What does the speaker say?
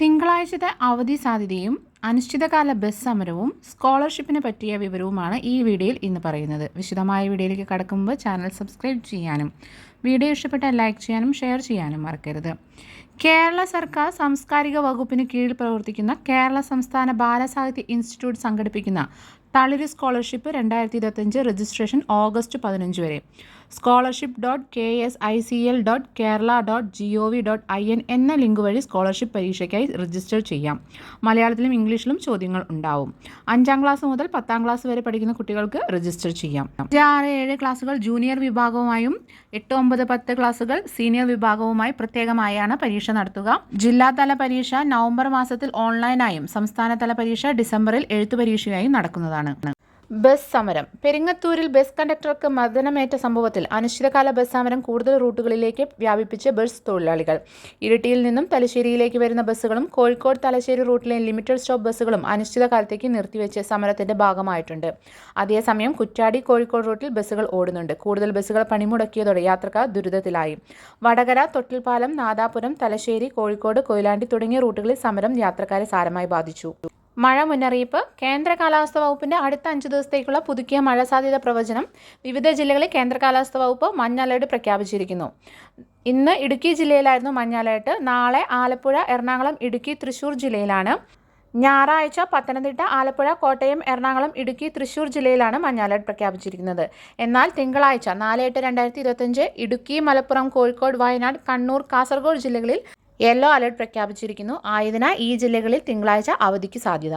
തിങ്കളാഴ്ചത്തെ അവധി സാധ്യതയും അനിശ്ചിതകാല ബസ് സമരവും സ്കോളർഷിപ്പിനെ പറ്റിയ വിവരവുമാണ് ഈ വീഡിയോയിൽ ഇന്ന് പറയുന്നത്. വിശദമായ വീഡിയോയിലേക്ക് കടക്കുമ്പോൾ ചാനൽ സബ്സ്ക്രൈബ് ചെയ്യാനും വീഡിയോ ഇഷ്ടപ്പെട്ടാൽ ലൈക്ക് ചെയ്യാനും ഷെയർ ചെയ്യാനും മറക്കരുത്. കേരള സർക്കാർ സാംസ്കാരിക വകുപ്പിന് കീഴിൽ പ്രവർത്തിക്കുന്ന കേരള സംസ്ഥാന ബാലസാഹിത്യ ഇൻസ്റ്റിറ്റ്യൂട്ട് സംഘടിപ്പിക്കുന്ന തളിര് സ്കോളർഷിപ്പ് രണ്ടായിരത്തി ഇരുപത്തഞ്ച് രജിസ്ട്രേഷൻ ഓഗസ്റ്റ് പതിനഞ്ച് വരെ. Scholarship dot K S I C L dot Kerala dot G O V dot I N എന്ന ലിങ്ക് വഴി സ്കോളർഷിപ്പ് പരീക്ഷയ്ക്കായി രജിസ്റ്റർ ചെയ്യാം. മലയാളത്തിലും ഇംഗ്ലീഷിലും ചോദ്യങ്ങൾ ഉണ്ടാവും. അഞ്ചാം ക്ലാസ് മുതൽ പത്താം ക്ലാസ് വരെ പഠിക്കുന്ന കുട്ടികൾക്ക് രജിസ്റ്റർ ചെയ്യാം. ആറ് ഏഴ് ക്ലാസ്സുകൾ ജൂനിയർ വിഭാഗവുമായും എട്ട് ഒമ്പത് പത്ത് ക്ലാസ്സുകൾ സീനിയർ വിഭാഗവുമായി പ്രത്യേകമായാണ് പരീക്ഷ നടത്തുക. ജില്ലാതല പരീക്ഷ നവംബർ മാസത്തിൽ ഓൺലൈനായും സംസ്ഥാനതല പരീക്ഷ ഡിസംബറിൽ എഴുത്തു പരീക്ഷയായും നടക്കുന്നതാണ്. ബസ് സമരം. പെരിങ്ങത്തൂരിൽ ബസ് കണ്ടക്ടർക്ക് മർദ്ദനമേറ്റ സംഭവത്തിൽ അനിശ്ചിതകാല ബസ് സമരം കൂടുതൽ റൂട്ടുകളിലേക്ക് വ്യാപിപ്പിച്ച് ബസ് തൊഴിലാളികൾ. ഇരിട്ടിയിൽ നിന്നും തലശ്ശേരിയിലേക്ക് വരുന്ന ബസ്സുകളും കോഴിക്കോട് തലശ്ശേരി റൂട്ടിലെ ലിമിറ്റഡ് സ്റ്റോപ്പ് ബസ്സുകളും അനിശ്ചിതകാലത്തേക്ക് നിർത്തിവെച്ച് സമരത്തിന്റെ ഭാഗമായിട്ടുണ്ട്. അതേസമയം കുറ്റാടി കോഴിക്കോട് റൂട്ടിൽ ബസ്സുകൾ ഓടുന്നുണ്ട്. കൂടുതൽ ബസ്സുകൾ പണിമുടക്കിയതോടെ യാത്രക്കാർ ദുരിതത്തിലായി. വടകര തൊട്ടിൽപ്പാലം നാദാപുരം തലശ്ശേരി കോഴിക്കോട് കൊയിലാണ്ടി തുടങ്ങിയ റൂട്ടുകളിൽ സമരം യാത്രക്കാരെ സാരമായി ബാധിച്ചു. മഴ മുന്നറിയിപ്പ്. കേന്ദ്ര കാലാവസ്ഥാ വകുപ്പിന്റെ അടുത്ത അഞ്ച് ദിവസത്തേക്കുള്ള പുതുക്കിയ മഴ സാധ്യത പ്രവചനം വിവിധ ജില്ലകളിൽ കേന്ദ്ര കാലാവസ്ഥാ വകുപ്പ് മഞ്ഞ അലേർട്ട് പ്രഖ്യാപിച്ചിരിക്കുന്നു. ഇന്ന് ഇടുക്കി ജില്ലയിലായിരുന്നു മഞ്ഞ അലേർട്ട്. നാളെ ആലപ്പുഴ എറണാകുളം ഇടുക്കി തൃശൂർ ജില്ലയിലാണ്. ഞായറാഴ്ച പത്തനംതിട്ട ആലപ്പുഴ കോട്ടയം എറണാകുളം ഇടുക്കി തൃശൂർ ജില്ലയിലാണ് മഞ്ഞ അലേർട്ട് പ്രഖ്യാപിച്ചിരിക്കുന്നത്. എന്നാൽ തിങ്കളാഴ്ച നാല് എട്ട് രണ്ടായിരത്തി ഇരുപത്തഞ്ച് ഇടുക്കി മലപ്പുറം കോഴിക്കോട് വയനാട് കണ്ണൂർ കാസർഗോഡ് ജില്ലകളിൽ യെല്ലോ അലർട്ട് പ്രഖ്യാപിച്ചിരിക്കുന്നു. ആയതിനാൽ ഈ ജില്ലകളിൽ തിങ്കളാഴ്ച അവധിക്ക് സാധ്യത.